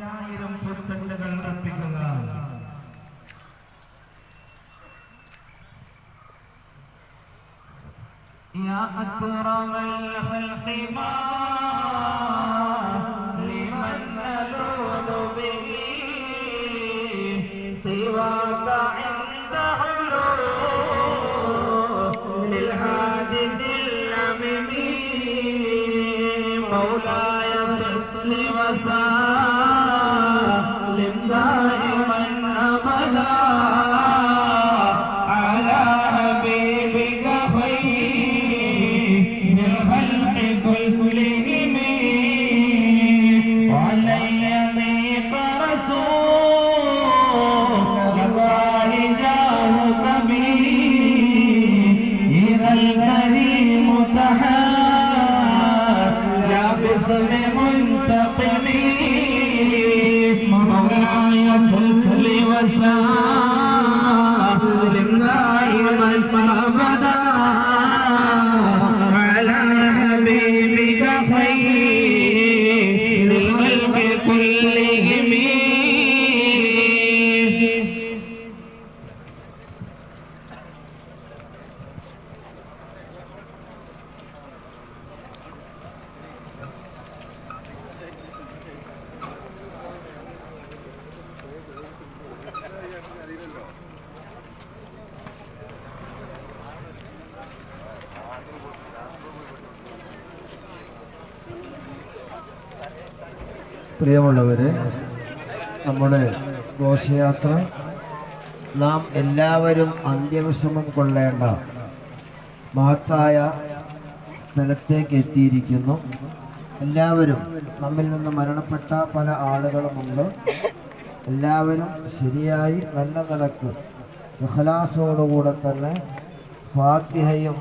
ആയിരം പൊച്ചണ്ടകൾ അർപ്പിക്കുക يا أكرم الخلق ما الخلق كلهم പ്രിയമുള്ളവരെ നമ്മുടെ ഘോഷയാത്ര. നാം എല്ലാവരും അന്ത്യവിഷമം കൊള്ളേണ്ട മഹത്തായ സ്ഥലത്തേക്ക് എത്തിയിരിക്കുന്നു. എല്ലാവരും നമ്മിൽ നിന്ന് മരണപ്പെട്ട പല ആളുകളുമുണ്ട് എല്ലാവരും ശരിയായി നല്ല നിലയ്ക്ക് ഇഖലാസോടുകൂടെ തന്നെ ഫാത്തിഹയും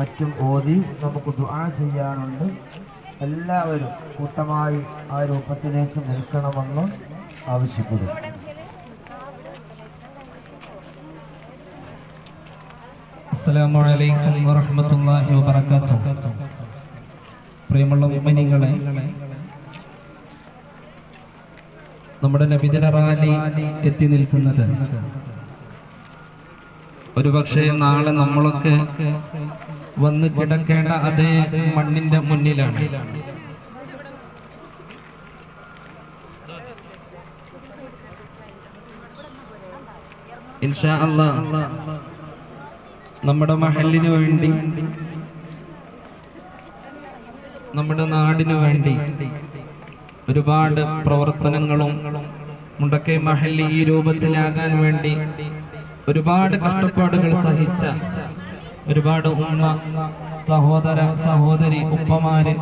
മറ്റും ഓതി നമുക്ക് ദുആ ചെയ്യാനുണ്ട്. എല്ലാവരും കൂട്ടമായി ആ രൂപത്തിലേക്ക് നിൽക്കണമെന്ന് ആവശ്യപ്പെടും പ്രിയമുള്ള നമ്മുടെ നബിദിന റാലി എത്തി നിൽക്കുന്നത് ഒരുപക്ഷെ നാളെ നമ്മളൊക്കെ വന്ന് കിടക്കേണ്ട അതേ മണ്ണിന്റെ മുന്നിലാണ്. ഇൻഷാ അല്ല. നമ്മുടെ മഹലിന് വേണ്ടി. നമ്മുടെ നാടിനു വേണ്ടി. ഒരുപാട് പ്രവർത്തനങ്ങളും മുണ്ടക്കൈ മഹല്ലി ഈ രൂപത്തിലാകാൻ വേണ്ടി ഒരുപാട് കഷ്ടപ്പാടുകൾ സഹിച്ച ഒരുപാട് ഉമ്മ സഹോദര സഹോദരി ഉപ്പമാര്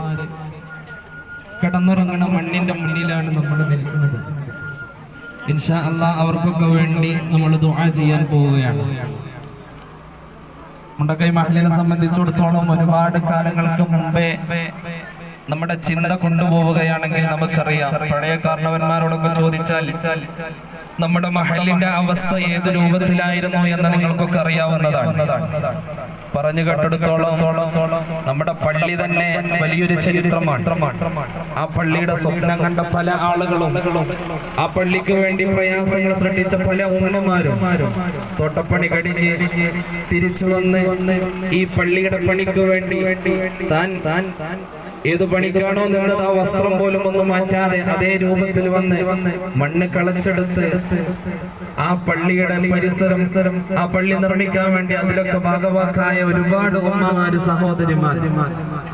കിടന്നുറങ്ങണ മണ്ണിന്റെ മുന്നിലാണ് നമ്മൾ നിൽക്കുന്നത്. ഇൻഷാ അല്ലാ അവർക്കൊക്കെ വേണ്ടി നമ്മൾ ദുആ ചെയ്യാൻ പോവുകയാണ്. മുണ്ടക്കൈ മഹലിനെ സംബന്ധിച്ചിടത്തോളം ഒരുപാട് കാലങ്ങൾക്ക് മുമ്പേ നമ്മുടെ ചിന്ത കൊണ്ടുപോവുകയാണെങ്കിൽ നമുക്കറിയാം. പഴയ കാരണവന്മാരോടൊക്കെ ചോദിച്ചാൽ നമ്മുടെ മഹലിന്റെ അവസ്ഥ ഏത് രൂപത്തിലായിരുന്നു എന്ന് നിങ്ങൾക്കൊക്കെ അറിയാവുന്നതാണ്. പറഞ്ഞു കേട്ടെടുത്തോളം നമ്മുടെ പള്ളി തന്നെ വലിയൊരു ചരിത്രമാണ്. ആ പള്ളിയുടെ സ്വപ്നം കണ്ട പല ആളുകളും ആ പള്ളിക്ക് വേണ്ടി പ്രയാസങ്ങൾ സൃഷ്ടിച്ച പല ഉമ്മമാരും തോട്ടപ്പണി കഴിഞ്ഞ് തിരിച്ചു വന്ന് ഈ പള്ളിയുടെ പണിക്ക് വേണ്ടി താൻ താൻ ഏത് പണിക്കാണോ നിന്നത് ആ വസ്ത്രം പോലും ഒന്നും മാറ്റാതെ അതേ രൂപത്തിൽ വന്ന് മണ്ണ് കളച്ചെടുത്ത് ആ പള്ളിയുടെ പരിസരം ആ പള്ളി നിർമ്മിക്കാൻ വേണ്ടി അതിലൊക്കെ ഭാഗവാക്കായ ഒരുപാട് ഉമ്മമാര് സഹോദരിമാർ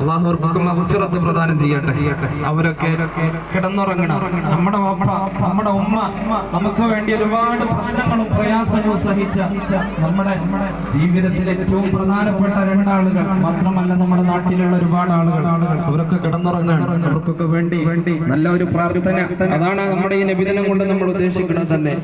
മഹഫിറത്ത് പ്രദാനം ചെയ്യട്ടെ. അവരൊക്കെ കിടന്നുറങ്ങണം. നമ്മുടെ നമ്മുടെ ഉമ്മ നമുക്ക് വേണ്ടി ഒരുപാട് പ്രശ്നങ്ങളും പ്രയാസങ്ങളും സഹിച്ച നമ്മുടെ ജീവിതത്തിൽ ഏറ്റവും പ്രധാനപ്പെട്ട രണ്ടാളുകൾ മാത്രമല്ല നമ്മുടെ നാട്ടിലുള്ള ഒരുപാട് ആളുകൾ. അവരൊക്കെ കിടന്നുറങ്ങണം. അവർക്കൊക്കെ വേണ്ടി നല്ല ഒരു പ്രാർത്ഥന. അതാണ് നമ്മുടെ ഈ നബിദിനം കൊണ്ട് നമ്മൾ ഉദ്ദേശിക്കുന്നത് തന്നെ.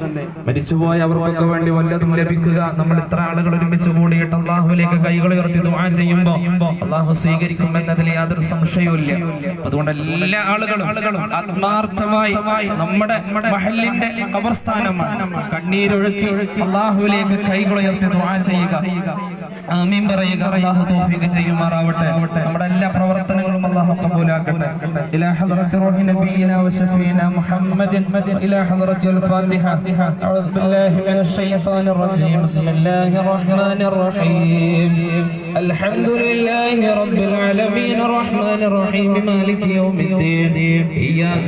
മരിച്ചുപോയ അവർക്കൊക്കെ വേണ്ടി വല്ലതും ലഭിക്കുക. നമ്മൾ ഇത്ര ആളുകൾ ഒരുമിച്ച് കൂടിയിട്ട് അള്ളാഹുലേക്ക് കൈകൾ ഉയർത്തി ദുആ ചെയ്യുമ്പോൾ അള്ളാഹു സ്വീകരിക്കും എന്നതിൽ യാതൊരു സംശയവുമില്ല. അതുകൊണ്ട് എല്ലാ ആളുകളും ആത്മാർത്ഥമായി നമ്മുടെ മഹലിന്റെ കബർസ്ഥാനമാണ്. കണ്ണീരൊഴുക്കി അള്ളാഹുവിലേക്ക് കൈകൾ ഉയർത്തി ദുആ ചെയ്യുക. ആമീൻ പറയുക അള്ളാഹു തൗഫീഖ് ചെയ്യുമാറാവട്ടെ നമ്മുടെ എല്ലാ പ്രവർത്തനങ്ങളും അള്ളാഹു കബൂലാക്കട്ടെ ഇലാ ഹദ്റത്തി റൂഹി നബിയിന വശഫീന മുഹമ്മദിൻ ഇലാ ഹദ്റത്തി الفاتحة أعوذ بالله من الشيطان الرجيم بسم الله الرحمن الرحيم الحمد لله رب العالمين الرحمن الرحيم مالك يوم الدين إياك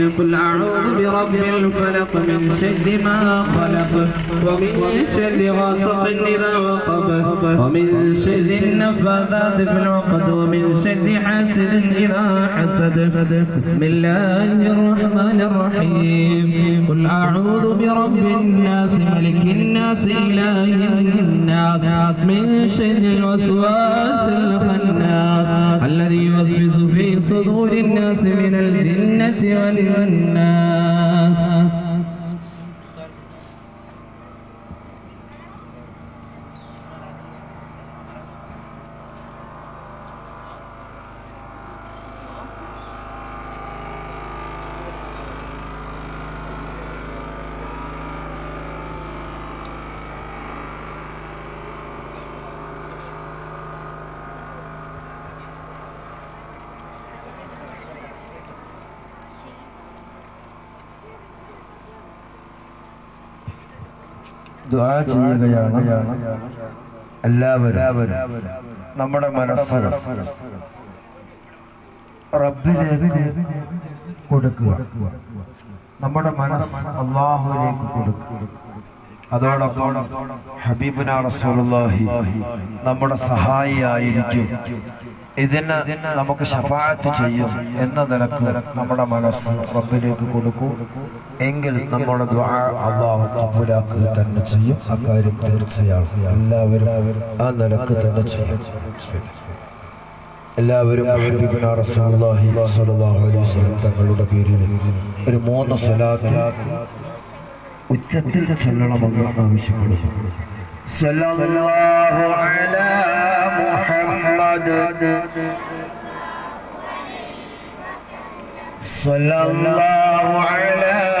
قل أعوذ برب الفلق من شر ما خلق ومن شر غاسق إذا وقب ومن شر النفاثات في العقد ومن شر حاسد إذا حسد. بسم الله الرحمن الرحيم. قل أعوذ برب الناس ملك الناس إله الناس من شر الوسواس الخناس الذي يوسوس في صدور الناس من الجنة والناس النار ദുആ ചെയ്യുകയാണ് എല്ലാവരും. നമ്മുടെ മനസ്സ് റബ്ബിലേക്ക് കൊടുക്കുക. നമ്മുടെ മനസ്സ് അള്ളാഹുവിലേക്ക് കൊടുക്കുക. അതോടൊപ്പം ഹബീബുന റസൂലുള്ളാഹി നമ്മുടെ സഹായിയായിരിക്കും. ഇതിന് നമുക്ക് ശഫായത്ത് ചെയ്യും എന്ന നിലയ്ക്ക് നമ്മുടെ മനസ്സ് റബ്ബിലേക്ക് കൊടുക്കൂ. എങ്കിൽ നമ്മുടെ അള്ളാഹു കബൂലാക്കുക തന്നെ ചെയ്യും. അക്കാര്യം തീർച്ചയാണ്. എല്ലാവരും ആ നിലയ്ക്ക് തന്നെ ചെയ്യും. എല്ലാവരും റസൂലുള്ളാഹി സ്വല്ലല്ലാഹു അലൈഹി വസല്ലം തങ്ങളുടെ പേരിൽ ഒരു മൂന്ന് ഉച്ചത്തിൽ ചൊല്ലണമെന്ന് ആവശ്യപ്പെടുന്നു. സല്ലല്ലാഹു അലാ മുഹമ്മദ് സല്ലല്ലാഹു അലാ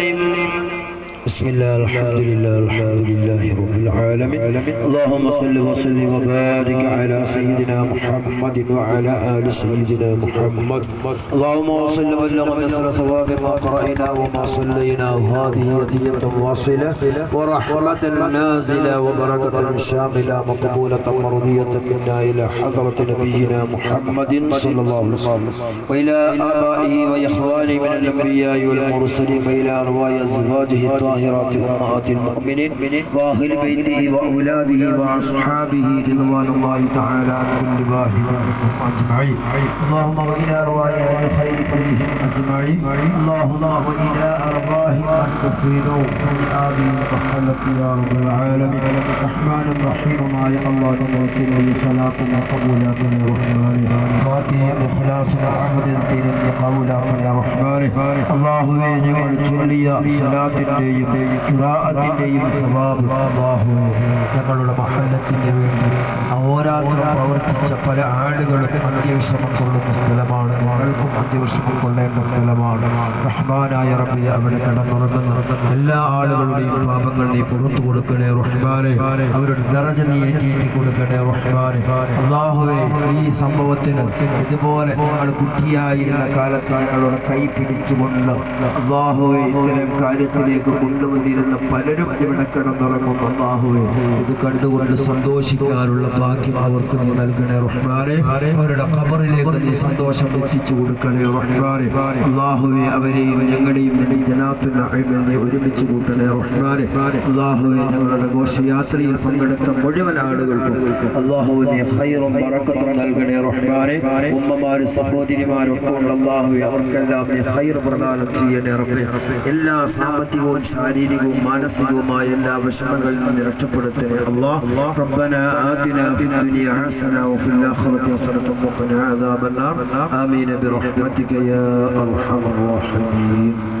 بسم الله الحمد لله الحمد لله رب العالمين. اللهم صل وسلم وبارك على سيدنا محمد وعلى آل سيدنا محمد. اللهم وصل وبلغ نصر ثواب ما قرأنا وما صلينا. وهذه هدية واصلة ورحمة نازلة وبركة شاملة مقبولة مرضية منا إلى حضرة نبينا محمد صلى الله عليه وسلم. وإلى آبائه وإخوانه من الأنبياء والمرسلين وإلى أرواح أزواجه الطاهرات أمهات المؤمنين وأهل بيته وأولاده وأصحابه رضوان الله تعالى عن كل واحد منهم أجمعين اللهم وإلى أرواح أهل الخير كلهم أجمعين اللهم وإلى أرواح من تفيدوا في هذه المحلة يا رب العالمين رحمن رحيم ما يا الله نمركم صلاة وقبولات يا رحمن فاتح إخلاص محمد الدين قبولات يا رحمن الله ഞങ്ങൾ ചൊല്ലിയ സ്വലാത്തിൻ്റെയും ഖിറാഅത്തിന്റെയും സ്വഭാവം അള്ളാഹു ഞങ്ങളുടെ മഹല്ലത്തിന് വേണ്ടി അഹോരാത്രം പ്രവർത്തിച്ച പല ആളുകളും അന്ത്യവിഷമം കൊള്ളുന്ന സ്ഥലമാണ്. നിങ്ങൾക്കും അന്ത്യവിഷമം കൊള്ളേണ്ട സ്ഥലമാണ്. റഹ്മാനായ റബ്ബി അവിടെ കടന്നുറങ്ങുന്ന. എല്ലാ ആളുകളുടെയും പാപങ്ങൾ നീ പുറത്തു കൊടുക്കണേ റഹ്മാനെ. അവരുടെ ദറജ നീ ഏറ്റേറ്റി കൊടുക്കണേ റഹ്മാനെ. അള്ളാഹുവേ ഈ സംഭവത്തിന് ഇതുപോലെ ഞങ്ങൾ കുട്ടിയായിരുന്ന കാലത്ത് ഞങ്ങളുടെ കൈ പിടിച്ചുകൊണ്ട് അള്ളാഹുവെ ഇത്തരം കാര്യത്തിലേക്ക് കൊണ്ടുവന്നിരുന്ന പലരും ഇവിടെ കിടന്നുറങ്ങുന്നു. അള്ളാഹുവെ ഇത് കണ്ടുകൊണ്ട് സന്തോഷിക്കാനുള്ള ഭാഗ്യം അവർക്ക് നീ നൽകണേ റഹ്മാനെ അവരുടെ ഖബറിലേക്ക് നീ സന്തോഷം എത്തിച്ചു കൊടുക്കണേ റഹ്മാനെ അള്ളാഹുവെ അവരെയും ഞങ്ങളെയും നിന്റെ ജനാത്തുൽ നഈമിൽ നീ ഒരുമിച്ച് കൂട്ടണേ റഹ്മാനെ അള്ളാഹുവെ ഞങ്ങളുടെ ഘോഷയാത്രയിൽ പങ്കെടുത്ത മുഴുവൻ ആളുകൾക്കും അള്ളാഹുവെ നീ ഖൈറും ബറക്കത്തും നൽകണേ റഹ്മാനെ ഉമ്മമാരും സഹോദരിമാരും ഒക്കെ ഉണ്ട് അള്ളാഹുവെ അവർക്കെല്ലാം നീ ഖൈർ പ്രദാനം ചെയ്യണേ റബ്ബേ എല്ലാ സാമ്പത്തികവും ശാരീരികവും മാനസികവുമായ എല്ലാ വിഷമങ്ങളിൽ നിന്ന് രക്ഷപ്പെടുത്തണേ അള്ളാഹ് ربنا آتنا في الدنيا حسنة وفي الآخرة حسنة وقنا عذاب النار. آمين برحمتك يا أرحم الراحمين.